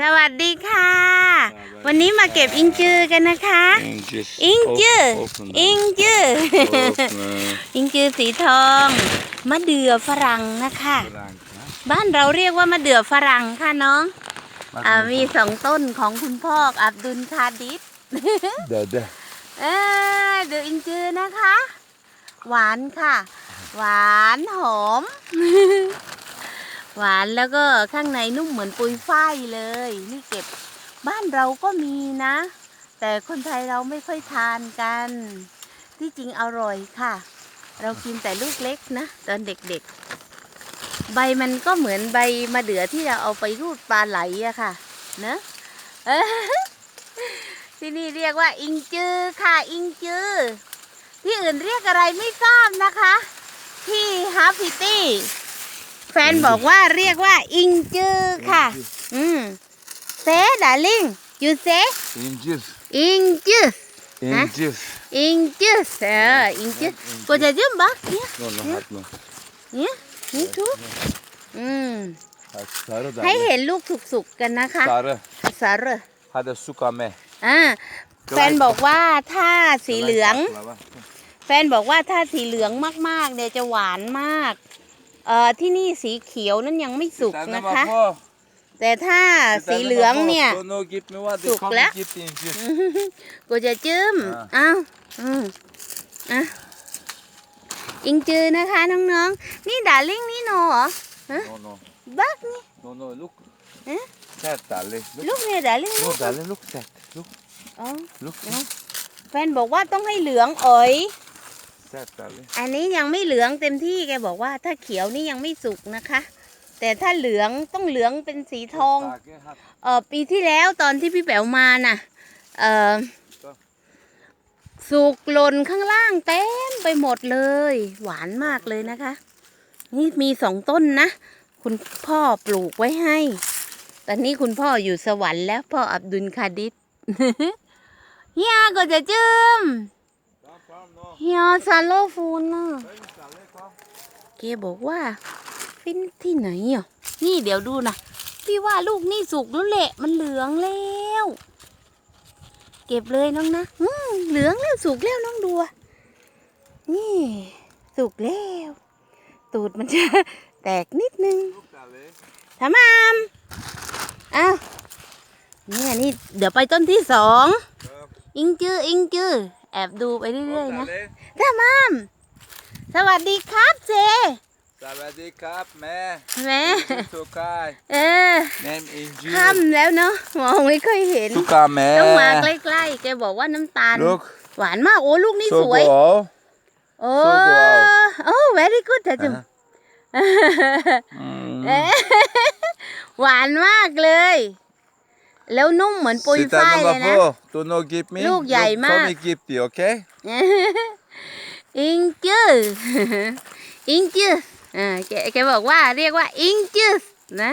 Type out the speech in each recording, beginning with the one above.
สวัสดีค่ะ วันนี้มาเก็บอิงจือกันนะคะ İncir. อิงจือ Open, อิงจือ Open. อิงจือสีทองมะเดื่อฝรั่งนะคะ Frank, ha? บ้านเราเรียกว่ามะเดื่อฝรั่งค่ะน้อง Bak อ่า nu. มีสองต้นของคุณพ่ออับดุลคาดิส Dede. เออดูอิงจือนะคะ หวานค่ะ หวานหอม หวานแล้วก็ข้างในนุ่มเหมือนปุยฝ้ายเลย นี่เก็บบ้านเราก็มีนะ แต่คนไทยเราไม่ค่อยทานกัน ที่จริงอร่อยค่ะ เรากินแต่ลูกเล็กนะ ตอนเด็กๆ ใบมันก็เหมือนใบมะเดื่อที่เราเอาไปรูดปลาไหลอะค่ะเนะที่นี่เรียกว่าอิงจือค่ะอิงจือที่อื่นเรียกอะไรไม่ทราบนะคะ ที่ฮาร์พิตี้ แฟนบอกว่าเรียกว่าอิงจือค่ะ อืมเซดาลิงยูเซ İncir. อิงจือ İncir. อิงจือเอออิงจือกูจะยืมบักเนี่ย No, no, hat no. เนี่ยนี่ทุกอืม Hat sarı da. ให้เห็นลูกสุกๆกันนะคะ Sarı. สาระ Hadi su kame. อ่า แฟนบอกว่าถ้าสีเหลือง แฟนบอกว่าถ้าสีเหลืองมากๆเนี่ยจะหวานมาก เอ่อที่นี่สีเขียวนั้นยังไม่สุกนะคะ แต่ถ้าสีเหลืองเนี่ย Sonu gitme var. Suk Kom la. git incir. กูจะจื้มอ่าอ้าวอืมอะอิงจือนะคะน้องๆ นี่ดาริ่งนี่โนเหรอ No, no. บักนี่ No, no, look. Eh? Set, darling. Look. ลูกเนี่ยดาริ่ง No, darling, look set. Look, อ๋อ look. No. แฟนบอกว่าต้องให้เหลืองอ๋อย Set, darling. อันนี้ยังไม่เหลืองเต็มที่แกบอกว่า ถ้าเขียวนี่ยังไม่สุกนะคะ แต่ถ้าเหลืองต้องเหลืองเป็นสีทอง Tage hat เออปีที่แล้วตอนที่พี่แป๋วมาน่ะ เออก็ สุกหล่นข้างล่างเต็มไปหมดเลย หวานมากเลยนะคะ นี่มีสองต้นนะ คุณพ่อปลูกไว้ให้ ตอนนี้คุณพ่ออยู่สวรรค์แล้วพ่ออับดุลคาดิษ เฮียก็จะจืม Tamam, tamam, no. เฮียซาโลฟูนน่ะ Sen sarı, tamam. เกบอกว่าฟินที่ไหนอะนี่เดี๋ยวดูนะพี่ว่าลูกนี่สุกแล้วแหละมันเหลืองแล้ว เก็บเลยน้องนะอืมเหลืองแล้วสุกแล้วน้องดูอะนี่ สุกแล้ว ตูดมันจะแตกนิดนึง Look, darling. ทำมามอ้าวเนี่ยนี่เดี๋ยวไปต้นที่สอง Tamam. อิงจื้ออิงจื้อ แอบดูไปเรื่อย Look, ๆนะ darling. ทำมามสวัสดีครับเจ Savadi kap me. แม่ İncir sokay. เออ Nem incir. ค่ำแล้วเนาะมองไม่ค่อยเห็น Suka me. ต้องมาใกล้ๆแกบอกว่าน้ำตาล Look. หวานมากโอ้ลูกนี่สวย Sogo. โอ้ so wow โอ้ very good จ้ะจุ๋ม Mm. เอ๊ะหวานมากเลย แล้วนุ่มเหมือนปุย Sitter ฝ้าย nå เลยนะ på. Du nå give me. Look, jeg Look, med. Kom ikke give de, ok? อิงจื้ออิงจื้ออ่าแกแกบอกว่าเรียกว่าอิงจื้อนะ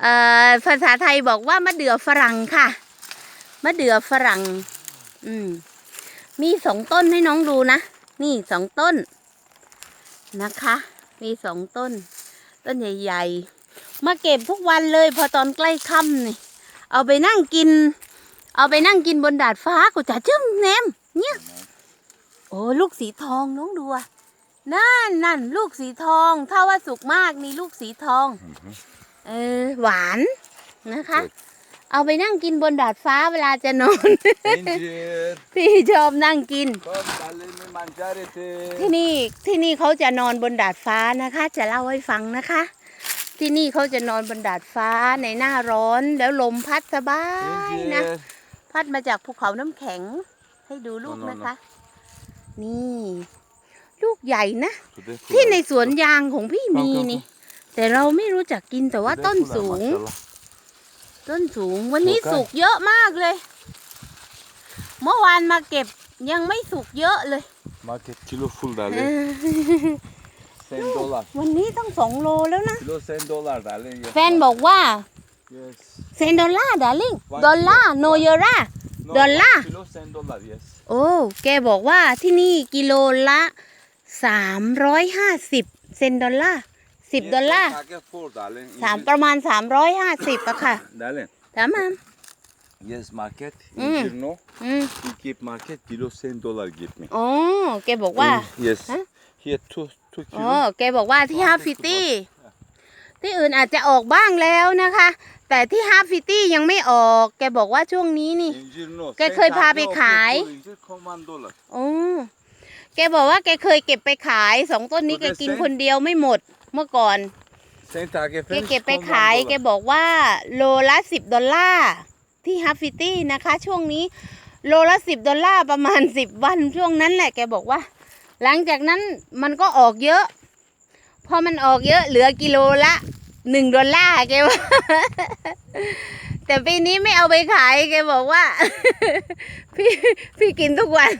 เอ่อภาษาไทยบอกว่ามะเดื่อฝรั่งค่ะ มะเดื่อฝรั่ง อืม มีสองต้นให้น้องดูนะ นี่สองต้น นะคะ มีสองต้น ต้นใหญ่ ๆ มาเก็บทุกวันเลยพอตอนใกล้ค่ำนี่ เอาไปนั่งกิน เอาไปนั่งกินบนดาดฟ้ากูจะจึ้มแนมเนี่ยโอ้ลูกสีทองน้องดูอะนั่นนั่นลูกสีทอง ถ้าว่าสุกมากนี่ลูกสีทอง เออ หวานนะคะ เอาไปนั่งกินบนดาดฟ้าเวลาจะนอน İncir. พี่ชอบนั่งกิน Kom, darling, min mancarity. ที่นี่ที่นี่เขาจะนอนบนดาดฟ้านะคะ จะเล่าให้ฟังนะคะ ที่นี่เขาจะนอนบนดาดฟ้าในหน้าร้อนแล้วลมพัดสบายนะ İncir. พัดมาจากภูเขาน้ำแข็ง ให้ดูลูกโน่นๆนะคะ นี่ ลูกใหญ่นะ Today ที่ full ใน are- สวนยางของพี่ครับมีครับนี่ แต่เราไม่รู้จักกินแต่ว่า today ต้น full are, สูง maşallah. ต้นสูงวันนี้สุกอะสุกเยอะมากเลย เมื่อวานมาเก็บยังไม่สุกเยอะเลย Market kilo full เอ darling. อ Sen dolar. วันนี้ต้องสองโลแล้วนะ Kilo sen dolar darling. Yes. แฟนบอกว่า Yes. เซนดอลลาร์ดาริ่ง One ดอลลาร์โนเยรา No, Dollar. one Kilo sen dolar yes. โอ้ แกบอกว่าที่นี่กิโลละสามร้อยห้าสิบเซนดอลลาร์สิบ Yes, ดอลลาร์ Packet full darling. สามประมาณสามร้อยห้าสิบอะค่ะ Darling. Tamam. Yes market. Mm. İncir no. อืม We keep market kilo 10 dollar give me. อ๋อ แกบอกว่า Mm, Yes. Huh? Here two two อ๋อ kilo. แกบอกว่าที่ฮาร์ฟฟิตี้ที่อื่นอาจจะออกบ้างแล้วนะคะ แต่ที่ฮาร์ฟฟิตี้ยังไม่ออก แกบอกว่าช่วงนี้นี่ İncir no. Ke Sen köy tane pa bir o kay. full incir command dollar. โอ้แกบอกว่าแกเคยเก็บไปขายสองต้นนี้แกกินคนเดียวไม่หมดเมื่อก่อน Sen takip แกเก็บไปขาย แกบอกว่าโลละสิบดอลลาร์ที่ฮัฟฟิตี้นะคะ ช่วงนี้โลละสิบดอลลาร์ประมาณสิบวันช่วงนั้นแหละแกบอกว่า หลังจากนั้นมันก็ออกเยอะ พอมันออกเยอะเหลือกิโลละหนึ่งดอลลาร์แกว่าแต่ปีนี้ไม่เอาไปขายแกบอกว่า พี่พี่กินทุกวัน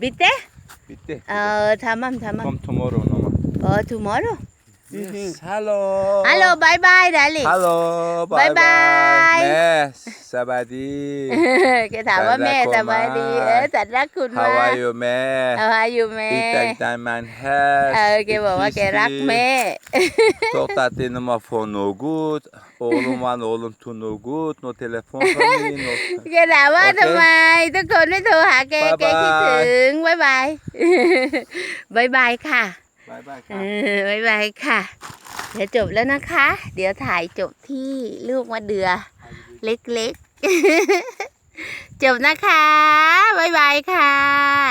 บิเต้ Bitti. เอ่อทำมั่มทำมั่ม Come tomorrow no ma. เออ tomorrow Yes. Hello. ฮัลโหลบายบายดาลิ Hello. Bye Bye bye. bye. Yes. Sabadi. แกถามว่าแม่สบายดี เออจัดรักคุณ How มาก are you man? เอาอายุแม่ İlkten men her. เออแกบอกว่าแกรักแม่ Çok tatlıyım phone no good. Oğlum var oğlum to no good. No telefon kami no. แกถามว่าโอเคทำไมทุกคนไม่โทรหาแกบ๊ายแกบายคิดถึงบายบายบายบายค่ะ Bye bye. เออบายบายค่ะ เดี๋ยวจบแล้วนะคะ เดี๋ยวถ่ายจบที่ลูกมะเดือ เล็กๆ จบนะคะบายบายค่ะ